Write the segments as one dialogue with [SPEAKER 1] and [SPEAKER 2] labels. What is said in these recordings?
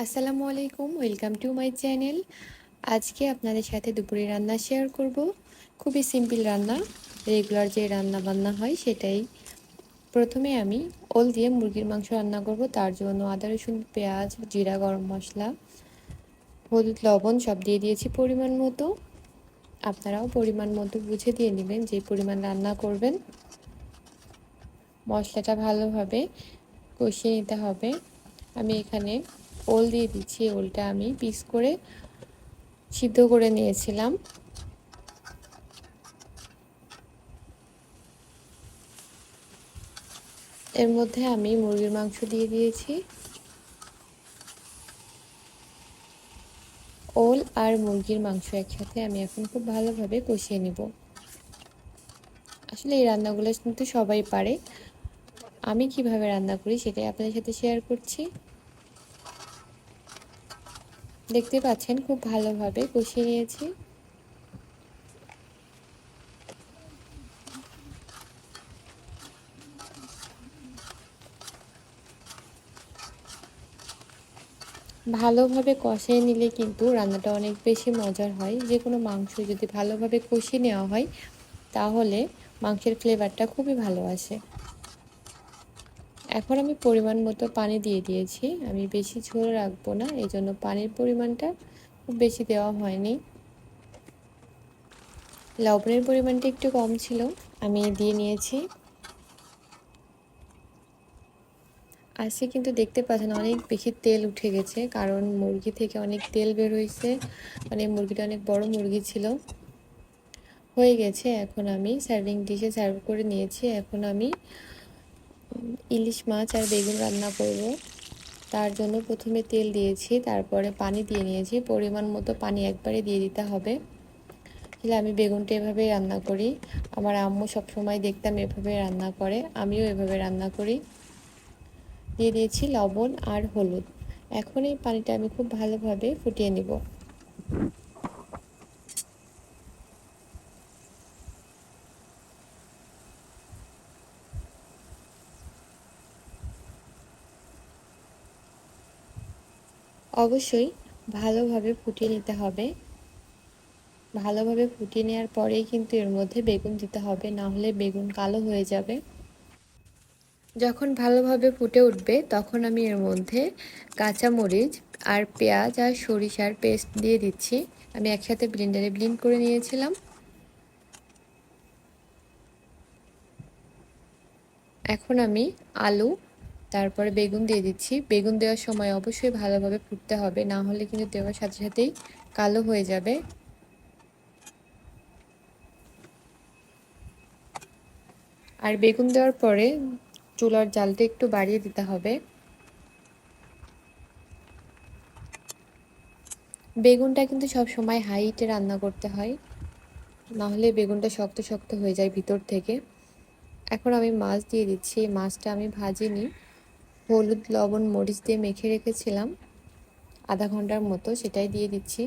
[SPEAKER 1] আসসালামু আলাইকুম, welcome to my channel. আজকে আপনাদের সাথে দুপুরে রান্না শেয়ার করব। খুবই সিম্পল রান্না, রেগুলার যে রান্না বান্না হয় সেটাই। প্রথমে আমি ওল দিয়ে মুরগির মাংস রান্না করব, তার জন্য আদা, রসুন, পেঁয়াজ, জিরা, গরম মশলা, হলুদ, লবণ সব দিয়ে দিয়েছি পরিমাণ মতো। আপনারাও পরিমাণ মতো বুঝে দিয়ে নেবেন যে পরিমাণ রান্না করবেন। মশলাটা ভালোভাবে কষিয়ে নিতে হবে। আমি এখানে ওল দিয়ে দিচ্ছি, ওলটা আমি পিস করে সিদ্ধ করে নিয়েছিলাম। এর মধ্যে আমি মুরগির মাংস দিয়ে দিয়েছি। ওল আর মুরগির মাংস একসাথে আমি এখন খুব ভালোভাবে কষিয়ে নিব। আসলে এই রান্নাগুলো কিন্তু সবাই পারে। আমি কীভাবে রান্না করি সেটাই আপনাদের সাথে শেয়ার করছি। দেখতে পাচ্ছেন খুব ভালোভাবে কষিয়ে নিয়েছি। ভালোভাবে কষিয়ে নিলে কিন্তু রান্নাটা অনেক বেশি মজার হয়। যে কোনো মাংস যদি ভালোভাবে কষিয়ে নেওয়া হয়, তাহলে মাংসের ফ্লেভারটা খুবই ভালো আসে। এখন আমি পরিমাণ মতো পানি দিয়ে দিয়েছি। আমি বেশি ঝোল রাখব না এই জন্য পানির পরিমাণটা খুব বেশি দেওয়া হয়নি। লবণের পরিমাণটা একটু কম ছিল, আমি দিয়ে নিয়েছি। আজকে কিন্তু দেখতে পাচ্ছেন অনেক বেশি তেল উঠে গেছে, কারণ মুরগি থেকে অনেক তেল বের হয়েছে মানে মুরগিটা অনেক বড় মুরগি ছিল। হয়ে গেছে, এখন আমি সার্ভিং ডিশে সার্ভ করে নিয়েছি, এখন আমি ইলিশ মাছ আর বেগুন রান্না করব। তার জন্য প্রথমে তেল দিয়েছি, তারপরে পানি দিয়ে নিয়েছি। পরিমাণ মতো পানি একবারে দিয়ে দিতে হবে। তাহলে আমি বেগুনটা এভাবেই রান্না করি। আমার আম্মু সবসময় দেখতাম এভাবে রান্না করে, আমিও এভাবে রান্না করি। দিয়ে দিয়েছি লবণ আর হলুদ। এখন এই পানিটা আমি খুব ভালোভাবে ফুটিয়ে নিব। অবশ্যই ভালোভাবে ফুটিয়ে নিতে হবে। ভালোভাবে ফুটিয়ে নেওয়ার পরেই কিন্তু এর মধ্যে বেগুন দিতে হবে, না হলে বেগুন কালো হয়ে যাবে। যখন ভালোভাবে ফুটে উঠবে, তখন আমি এর মধ্যে কাঁচামরিচ আর পেঁয়াজ আর সরিষার পেস্ট দিয়ে দিচ্ছি। আমি একসাথে ব্লেন্ডারে ব্লিন্ড করে নিয়েছিলাম। এখন আমি আলু তারপরে বেগুন দিয়ে দিচ্ছি। বেগুন দেওয়ার সময় অবশ্যই ভালোভাবে ফুটতে হবে, না হলে কিন্তু দেওয়ার সাথে সাথেই কালো হয়ে যাবে। আর বেগুন দেওয়ার পরে চুলার জালটা একটু বাড়িয়ে দিতে হবে। বেগুনটা কিন্তু সব সময় হাইটে রান্না করতে হয় নাহলে বেগুনটা শক্ত শক্ত হয়ে যায় ভিতর থেকে। এখন আমি মাছ দিয়ে দিচ্ছি, মাছটা আমি ভাজিনি। হলুদ, লবণ, মরিচ দিয়ে মেখে রেখেছিলাম। আধা ঘণ্টার মতো সেটাই দিয়ে দিচ্ছি।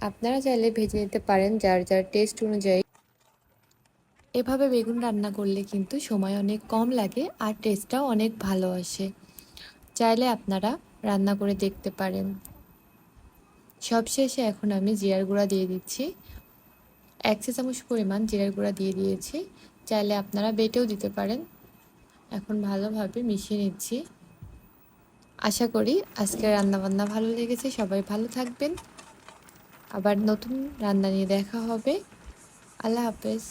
[SPEAKER 1] আপনারা চাইলে ভেজে নিতে পারেন যার যার টেস্ট অনুযায়ী। এভাবে বেগুন রান্না করলে কিন্তু সময় অনেক কম লাগে আর টেস্টটাও অনেক ভালো আসে। চাইলে আপনারা রান্না করে দেখতে পারেন। সবশেষে এখন আমি জিরার গুঁড়া দিয়ে দিচ্ছি। এক চা চামচ পরিমাণ জিরার গুঁড়া দিয়ে দিয়েছি। চাইলে আপনারা বেটেও দিতে পারেন। এখন ভালোভাবে মিশিয়ে নিচ্ছি। আশা করি আজকের রান্নাবান্না ভালো লেগেছে, সবাই ভালো থাকবেন। আবার নতুন রান্না নিয়ে দেখা হবে। আল্লাহ হাফেজ।